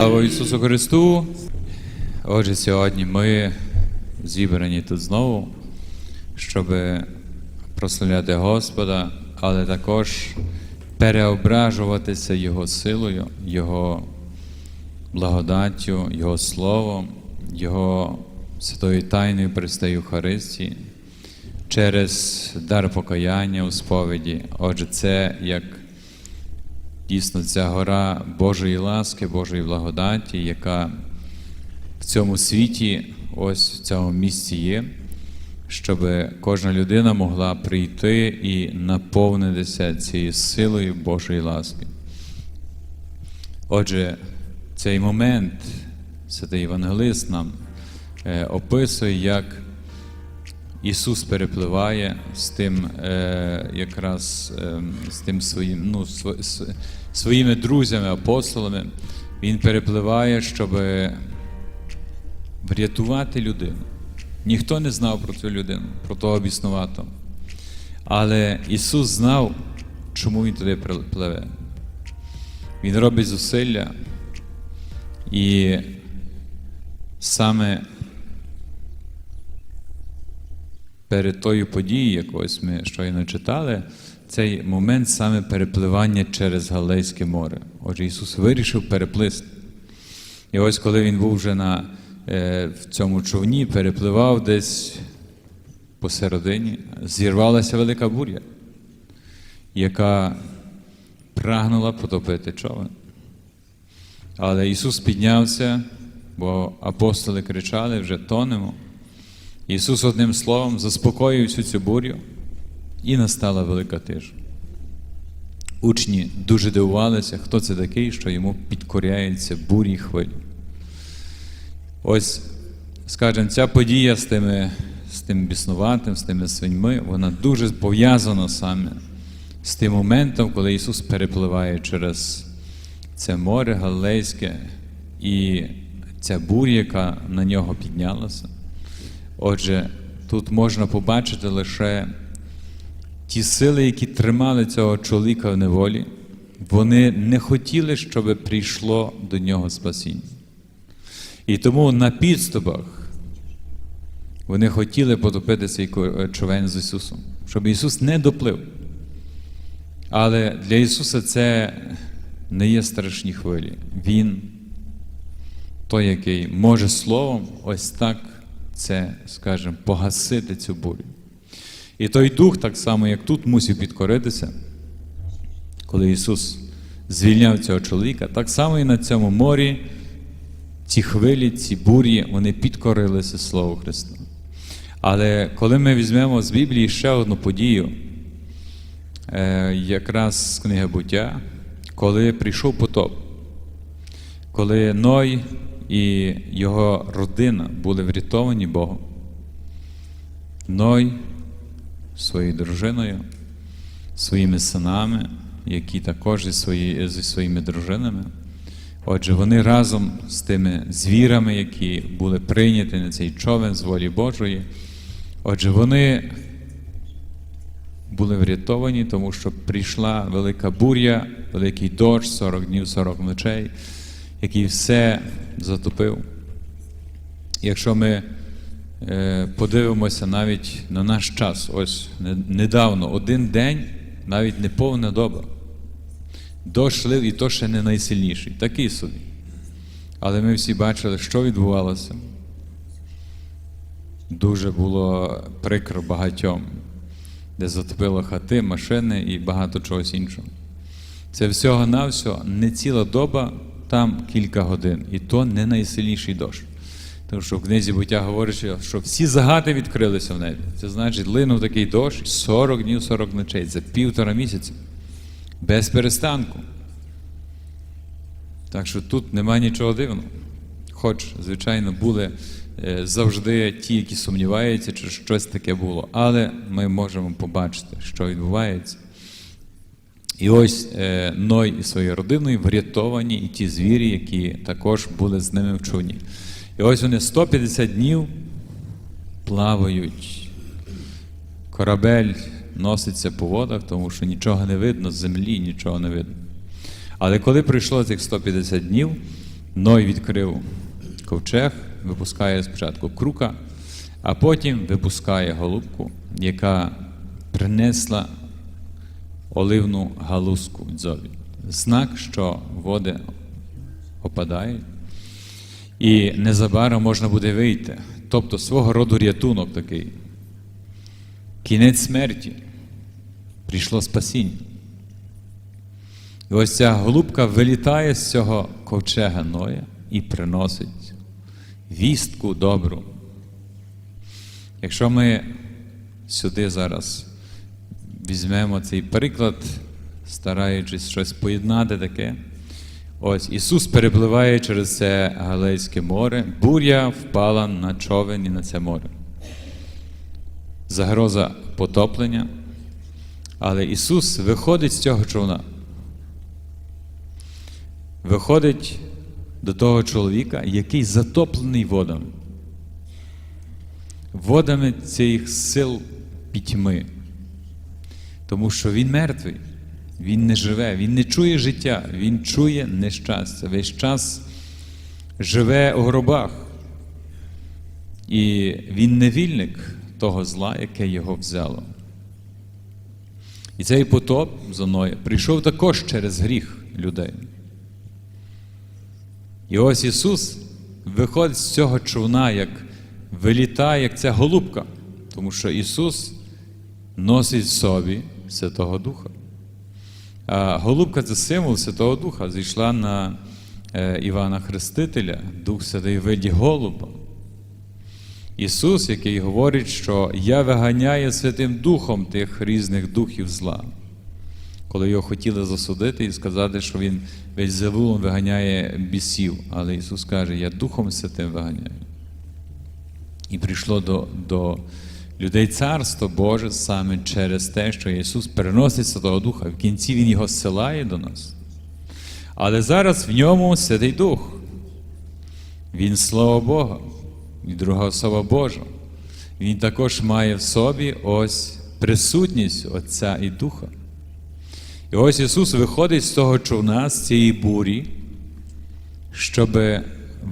Слава Ісусу Христу! Отже, сьогодні ми зібрані тут знову, щоб прославляти Господа, але також переображуватися Його силою, Його благодаттю, Його Словом, Його святою тайною Престою Євхаристії через дар покаяння у сповіді. Отже, це як дійсно ця гора Божої ласки, Божої благодаті, яка в цьому світі, ось в цьому місці є, щоб кожна людина могла прийти і наповнитися цією силою Божої ласки. Отже, цей момент святий Євангелист нам е, описує, як Ісус перепливає з тим, е, якраз е, з тим своїм, ну, св- своїми друзями, апостолами. Він перепливає, щоб врятувати людину. Ніхто не знав про цю людину, про того біснуватого. Але Ісус знав, чому Він туди пливе. Він робить зусилля, і саме перед тою подією, якось ми щойно читали, цей момент саме перепливання через Галейське море. Отже, Ісус вирішив переплисти. І ось коли він був вже на, е, в цьому човні, перепливав десь посередині, зірвалася велика буря, яка прагнула потопити човен. Але Ісус піднявся, бо апостоли кричали, вже тонемо. Ісус одним словом заспокоїв всю цю бурю, і настала велика тиша. Учні дуже дивувалися, хто це такий, що йому підкоряється бурі хвилі. Ось, скажімо, ця подія з тими, з тим біснуватим, з тими свиньми, вона дуже пов'язана саме з тим моментом, коли Ісус перепливає через це море Галилейське і ця буря, яка на нього піднялася. Отже, тут можна побачити лише ті сили, які тримали цього чоловіка в неволі, вони не хотіли, щоб прийшло до нього спасіння. І тому на підступах вони хотіли потопити цей човен з Ісусом, щоб Ісус не доплив. Але для Ісуса це не є страшні хвилі. Він той, який може словом ось так це, скажімо, погасити цю бурю. І той дух, так само, як тут, мусив підкоритися, коли Ісус звільняв цього чоловіка, так само і на цьому морі ці хвилі, ці бурі, вони підкорилися Слову Христа. Але коли ми візьмемо з Біблії ще одну подію, е, якраз з книги буття, коли прийшов потоп, коли Ной і його родина були врятовані Богом, Ной своєю дружиною, своїми синами, які також зі, свої, зі своїми дружинами. Отже, вони разом з тими звірами, які були прийняті на цей човен з волі Божої. Отже, вони були врятовані, тому що прийшла велика буря, великий дощ, 40 днів, 40 ночей, який все затопив. Якщо ми подивимося навіть на наш час, ось недавно, один день, навіть не повна доба. Дощ лив і то ще не найсильніший, такий собі. Але ми всі бачили, що відбувалося. Дуже було прикро багатьом, де затопило хати, машини і багато чогось іншого. Це всього-навсього не ціла доба, там кілька годин. І то не найсильніший дощ. Тому що в книзі буття говорить, що всі загати відкрилися в небі. Це значить, линув такий дощ 40 днів, 40 ночей, за півтора місяця. Без перестанку. Так що тут нема нічого дивного. Хоч, звичайно, були е, завжди ті, які сумніваються, чи щось таке було. Але ми можемо побачити, що відбувається. І ось е, Ной і своєю родиною врятовані і ті звірі, які також були з ними в човні. І ось вони 150 днів плавають. Корабель носиться по водах, тому що нічого не видно з землі, нічого не видно. Але коли пройшло цих 150 днів, Ной відкрив ковчег, випускає спочатку крука, а потім випускає голубку, яка принесла оливну галузку в дзьобі. Знак, що води опадають, і незабаром можна буде вийти. Тобто свого роду рятунок такий. Кінець смерті. Прийшло спасіння. І ось ця голубка вилітає з цього ковчега Ноя і приносить вістку добру. Якщо ми сюди зараз візьмемо цей приклад, стараючись щось поєднати таке, ось Ісус перепливає через це Галейське море, буря впала на човен і на це море. Загроза потоплення, але Ісус виходить з цього човна. Виходить до того чоловіка, який затоплений водами, водами цих сил пітьми. Тому що він мертвий, він не живе, він не чує життя, він чує нещастя. Весь час живе у гробах. І він невільник того зла, яке його взяло. І цей потоп за мною прийшов також через гріх людей. І ось Ісус виходить з цього човна, як вилітає, як ця голубка, тому що Ісус носить в собі Святого Духа. Голубка це символ Святого Духа. Зійшла на е, Івана Хрестителя, Дух Святий в виді голуба. Ісус, який говорить, що я виганяю Святим Духом тих різних духів зла. Коли його хотіли засудити і сказати, що він весь завулом виганяє бісів. Але Ісус каже, я Духом Святим виганяю. І прийшло до, до людей Царство Боже саме через те, що Ісус переносить Святого Духа. В кінці Він його зсилає до нас. Але зараз в ньому Святий Дух. Він Слово Бога, і друга особа Божа. Він також має в собі ось присутність Отця і Духа. І ось Ісус виходить з того човна, з цієї бурі, щоб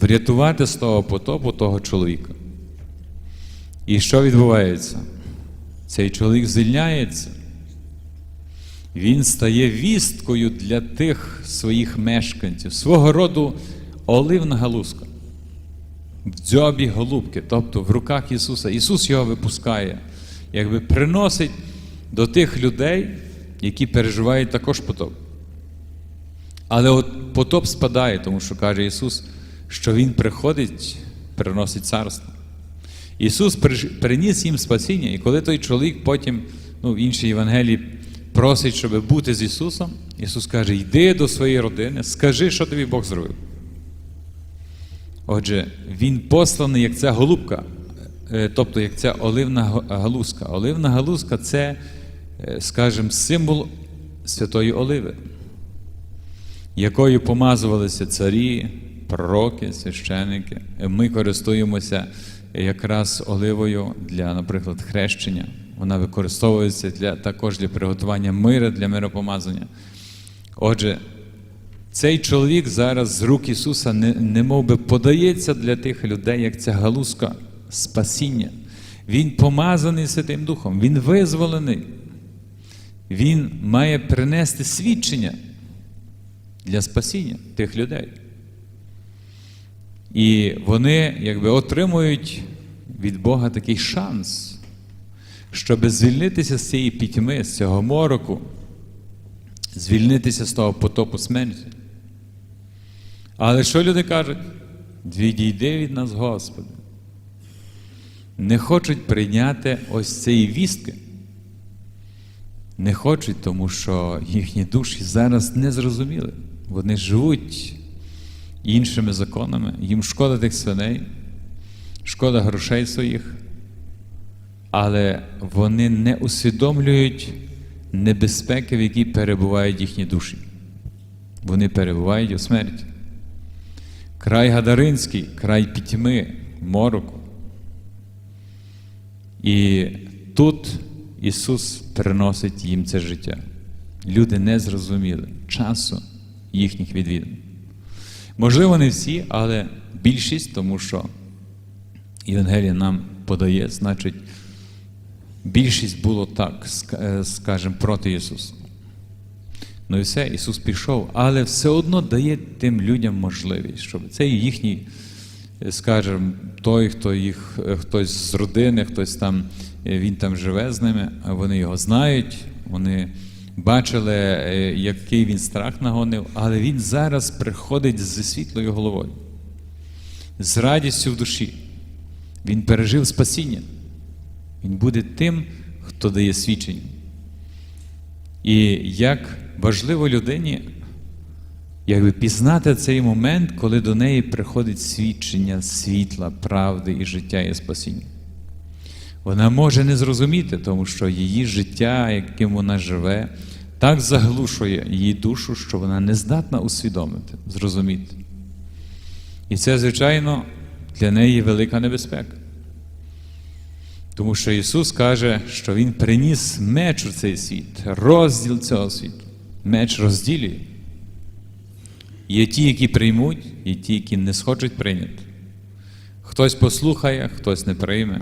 врятувати з того потопу того чоловіка. І що відбувається? Цей чоловік звільняється. Він стає вісткою для тих своїх мешканців, свого роду оливна галузка. В дзьобі голубки, тобто в руках Ісуса. Ісус його випускає, якби приносить до тих людей, які переживають також потоп. Але от потоп спадає, тому що каже Ісус, що Він приходить, приносить царство. Ісус приніс їм спасіння, і коли той чоловік потім, ну, в іншій Євангелії, просить, щоб бути з Ісусом, Ісус каже: йди до своєї родини, скажи, що тобі Бог зробив. Отже, Він посланий, як ця голубка, е, тобто як ця оливна галузка. Оливна галузка це, е, скажімо, символ святої оливи, якою помазувалися царі, пророки, священики. Ми користуємося якраз оливою для, наприклад, хрещення. Вона використовується для, також для приготування мира, для миропомазання. Отже, цей чоловік зараз з рук Ісуса не, не мов би подається для тих людей, як ця галузка спасіння. Він помазаний Святим Духом, Він визволений. Він має принести свідчення для спасіння тих людей. І вони якби отримують від Бога такий шанс, щоб звільнитися з цієї пітьми, з цього мороку, звільнитися з того потопу смерті. Але що люди кажуть? Відійди від нас, Господи. Не хочуть прийняти ось цієї вістки. Не хочуть, тому що їхні душі зараз не зрозуміли. Вони живуть іншими законами, їм шкода тих свиней, шкода грошей своїх, але вони не усвідомлюють небезпеки, в якій перебувають їхні душі. Вони перебувають у смерті. Край Гадаринський, край пітьми, мороку. І тут Ісус приносить їм це життя. Люди не зрозуміли часу їхніх відвідин. Можливо, не всі, але більшість, тому що Євангелія нам подає, значить, більшість було так, е, скажімо, проти Ісуса. Ну і все, Ісус пішов, але все одно дає тим людям можливість, щоб це їхній, е, скажімо, той, хто їх, е, хтось з родини, хтось там, він там живе з ними, вони його знають, вони бачили, е, який він страх нагонив, але він зараз приходить зі світлою головою, з радістю в душі. Він пережив спасіння. Він буде тим, хто дає свідчення. І як важливо людині якби пізнати цей момент, коли до неї приходить свідчення світла, правди і життя і спасіння. Вона може не зрозуміти, тому що її життя, яким вона живе, так заглушує її душу, що вона не здатна усвідомити, зрозуміти. І це, звичайно, для неї велика небезпека. Тому що Ісус каже, що Він приніс меч у цей світ, розділ цього світу. Меч розділює. Є ті, які приймуть, і ті, які не схочуть прийняти. Хтось послухає, хтось не прийме.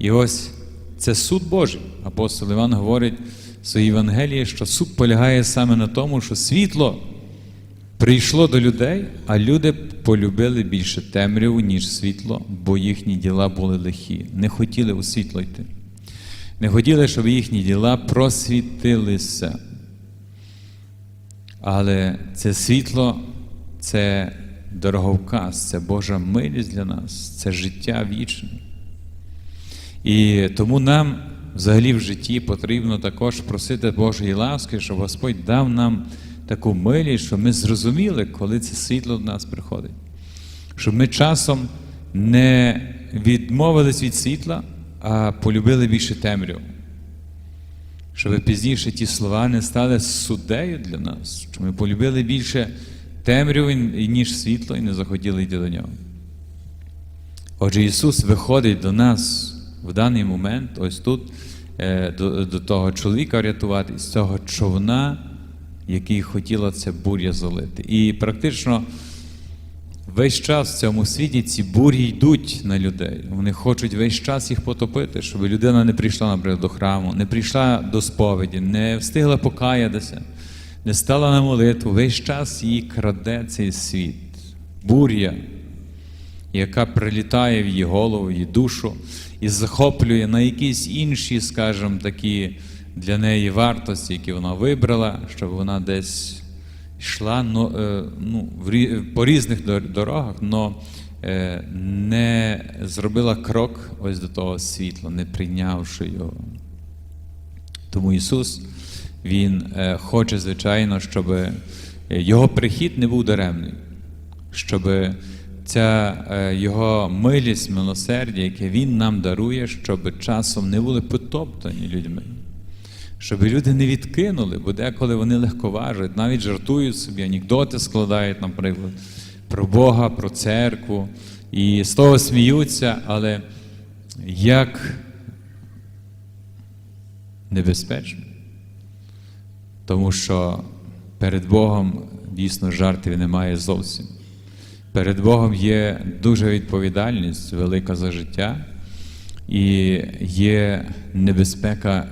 І ось це суд Божий. Апостол Іван говорить в своїй Євангелії, що суд полягає саме на тому, що світло прийшло до людей, а люди полюбили більше темряву, ніж світло, бо їхні діла були лихі. Не хотіли у світло йти. Не хотіли, щоб їхні діла просвітилися. Але це світло це дороговказ, це Божа милість для нас, це життя вічне. І тому нам взагалі в житті потрібно також просити Божої ласки, щоб Господь дав нам таку милість, щоб ми зрозуміли, коли це світло до нас приходить. Щоб ми часом не відмовились від світла, а полюбили більше темряву. Щоб пізніше ті слова не стали суддею для нас, щоб ми полюбили більше темряву, ніж світло, і не захотіли йти до нього. Отже, Ісус виходить до нас в даний момент, ось тут, е, до, до того чоловіка врятувати, з цього човна, який хотіла це буря залити. І практично весь час в цьому світі ці бурі йдуть на людей. Вони хочуть весь час їх потопити, щоб людина не прийшла, наприклад, до храму, не прийшла до сповіді, не встигла покаятися, не стала на молитву. Весь час її краде цей світ. Буря, яка прилітає в її голову, її душу і захоплює на якісь інші, скажімо, такі для неї вартості, які вона вибрала, щоб вона десь йшла е, ну, по різних дорогах, але не зробила крок ось до того світла, не прийнявши його. Тому Ісус, Він е, хоче, звичайно, щоб е, Його прихід не був даремний, щоб ця е, Його милість, милосердя, яке Він нам дарує, щоб часом не були потоптані людьми. Щоб люди не відкинули, бо деколи вони легковажують, навіть жартують собі, анекдоти складають, наприклад, про Бога, про церкву, і з того сміються, але як небезпечно. Тому що перед Богом дійсно жартів немає зовсім. Перед Богом є дуже відповідальність велика за життя, і є небезпека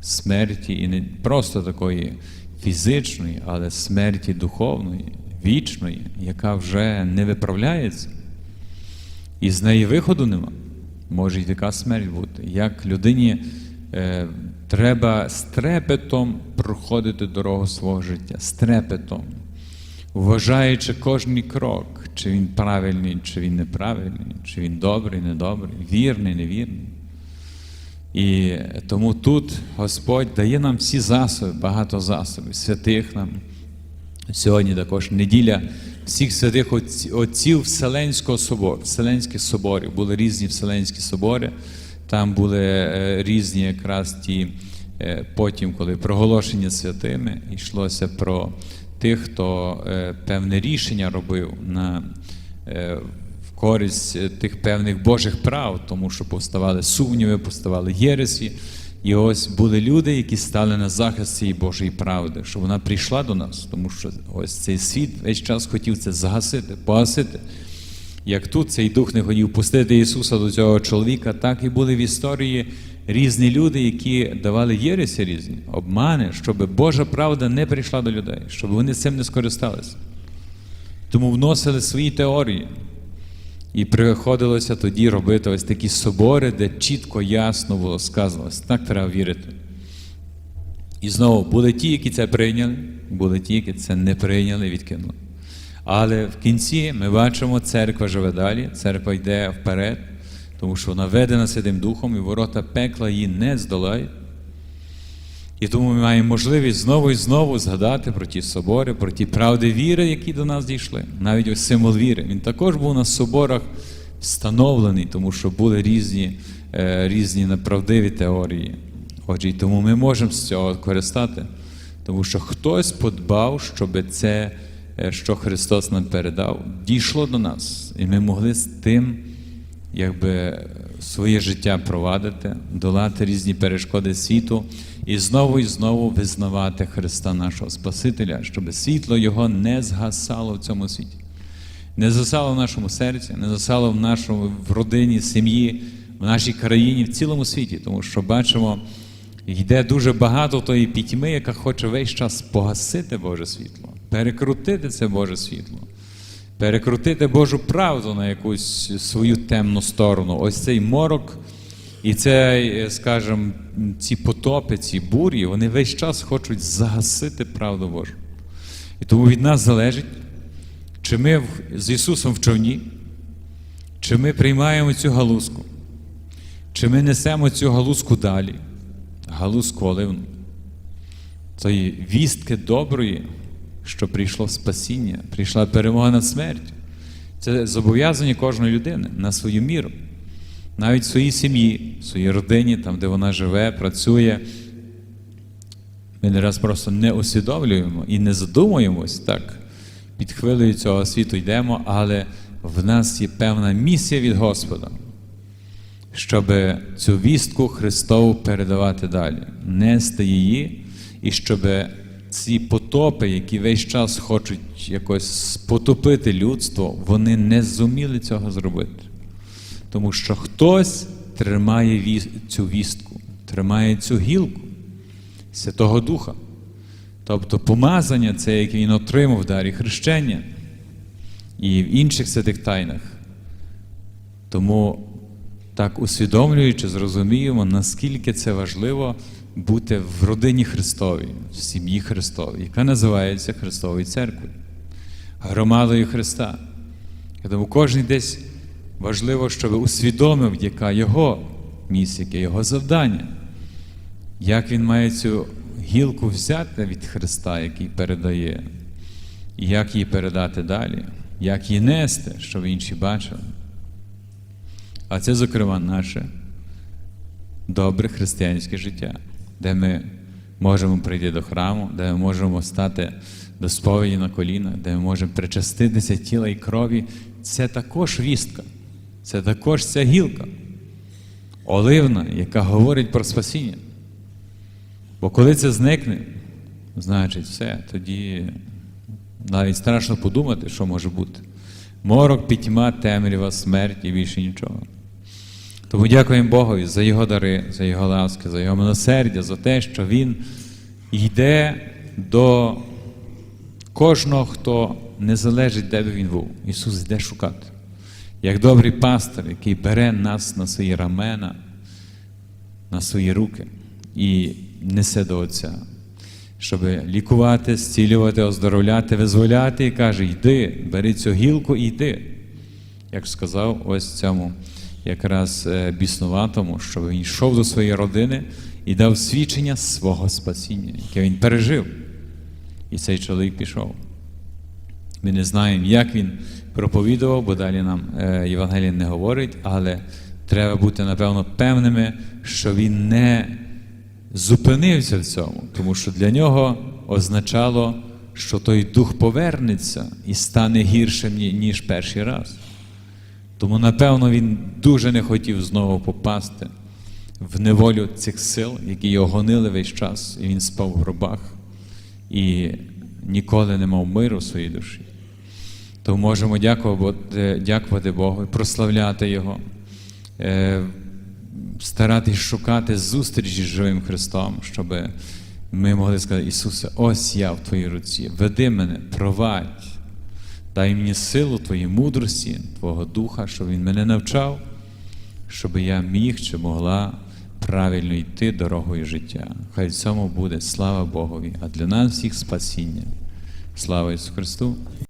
смерті, і не просто такої фізичної, але смерті духовної, вічної, яка вже не виправляється. І з неї виходу нема. Може й така смерть бути. Як людині е, треба з трепетом проходити дорогу свого життя, з трепетом, вважаючи кожний крок, чи він правильний, чи він неправильний, чи він добрий, недобрий, вірний, невірний. І тому тут Господь дає нам всі засоби, багато засобів, святих нам. Сьогодні також неділя всіх святих отці- отців Вселенського собору, Вселенських соборів. Були різні Вселенські собори, там були різні якраз ті, потім, коли проголошення святими, йшлося про тих, хто е, певне рішення робив на е, в користь е, тих певних Божих прав, тому що повставали сумніви, повставали єресі, І ось були люди, які стали на захист цієї Божої правди, щоб вона прийшла до нас, тому що ось цей світ весь час хотів це загасити, погасити. Як тут цей дух не хотів пустити Ісуса до цього чоловіка, так і були в історії різні люди, які давали єресі різні, обмани, щоб Божа правда не прийшла до людей, щоб вони цим не скористалися. Тому вносили свої теорії. І приходилося тоді робити ось такі собори, де чітко, ясно було сказано, так треба вірити. І знову були ті, які це прийняли, були ті, які це не прийняли відкинули. Але в кінці ми бачимо, церква живе далі, церква йде вперед, тому що вона ведена Святим Духом, і ворота пекла її не здолають. І тому ми маємо можливість знову і знову згадати про ті собори, про ті правди віри, які до нас дійшли. Навіть ось символ віри. Він також був на соборах встановлений, тому що були різні, е, різні неправдиві теорії. Отже, і тому ми можемо з цього користати, тому що хтось подбав, щоб це, е, що Христос нам передав, дійшло до нас. І ми могли з тим якби своє життя провадити, долати різні перешкоди світу і знову і знову визнавати Христа нашого Спасителя, щоб світло Його не згасало в цьому світі, не згасало в нашому серці, не згасало в нашому в родині, сім'ї, в нашій країні, в цілому світі, тому що бачимо, йде дуже багато тої пітьми, яка хоче весь час погасити Боже світло, перекрутити це Боже світло перекрутити Божу правду на якусь свою темну сторону. Ось цей морок і цей, скажімо, ці потопи, ці бурі, вони весь час хочуть загасити правду Божу. І тому від нас залежить, чи ми з Ісусом в човні, чи ми приймаємо цю галузку, чи ми несемо цю галузку далі, галузку оливну, цієї вістки доброї, що прийшло спасіння, прийшла перемога над смертю. Це зобов'язання кожної людини на свою міру. Навіть в своїй сім'ї, в своїй родині, там, де вона живе, працює. Ми не раз просто не усвідомлюємо і не задумуємось так. Під хвилею цього світу йдемо, але в нас є певна місія від Господа, щоб цю вістку Христову передавати далі, нести її, і щоб ці потопи, які весь час хочуть якось потопити людство, вони не зуміли цього зробити. Тому що хтось тримає цю вістку, тримає цю гілку Святого Духа. Тобто помазання, це яке він отримав в дарі хрещення і в інших святих тайнах. Тому так усвідомлюючи, зрозуміємо, наскільки це важливо бути в родині Христовій, в сім'ї Христовій, яка називається Христовою Церквою, громадою Христа. Я думаю, кожен десь важливо, щоб усвідомив, яка його місія, яке його завдання, як він має цю гілку взяти від Христа, який передає, і як її передати далі, як її нести, щоб інші бачили. А це, зокрема, наше добре християнське життя, де ми можемо прийти до храму, де ми можемо стати до сповіді на колінах, де ми можемо причаститися тіла і крові. Це також вістка, це також ця гілка, оливна, яка говорить про спасіння. Бо коли це зникне, значить все, тоді навіть страшно подумати, що може бути. Морок, пітьма, темрява, смерть і більше нічого. Тому дякуємо Богові за Його дари, за Його ласки, за Його милосердя, за те, що Він йде до кожного, хто не залежить, де би він був. Ісус йде шукати. Як добрий пастор, який бере нас на свої рамена, на свої руки і несе до Отця, щоб лікувати, зцілювати, оздоровляти, визволяти, і каже: йди, бери цю гілку і йди. Як сказав ось цьому якраз е, біснуватому, щоб він йшов до своєї родини і дав свідчення свого спасіння, яке він пережив. І цей чоловік пішов. Ми не знаємо, як він проповідував, бо далі нам е, Євангелія не говорить, але треба бути, напевно, певними, що він не зупинився в цьому, тому що для нього означало, що той дух повернеться і стане гіршим, ніж перший раз. Тому, напевно, він дуже не хотів знову попасти в неволю цих сил, які його гонили весь час, і він спав в гробах і ніколи не мав миру в своїй душі. То можемо дякувати, дякувати Богу, прославляти Його, е, старатись шукати зустрічі з живим Христом, щоб ми могли сказати, Ісусе, ось я в Твоїй руці, веди мене, провадь, дай мені силу Твої мудрості, Твого Духа, щоб Він мене навчав, щоб я міг чи могла правильно йти дорогою життя. Хай в цьому буде слава Богові, а для нас всіх спасіння. Слава Ісусу Христу!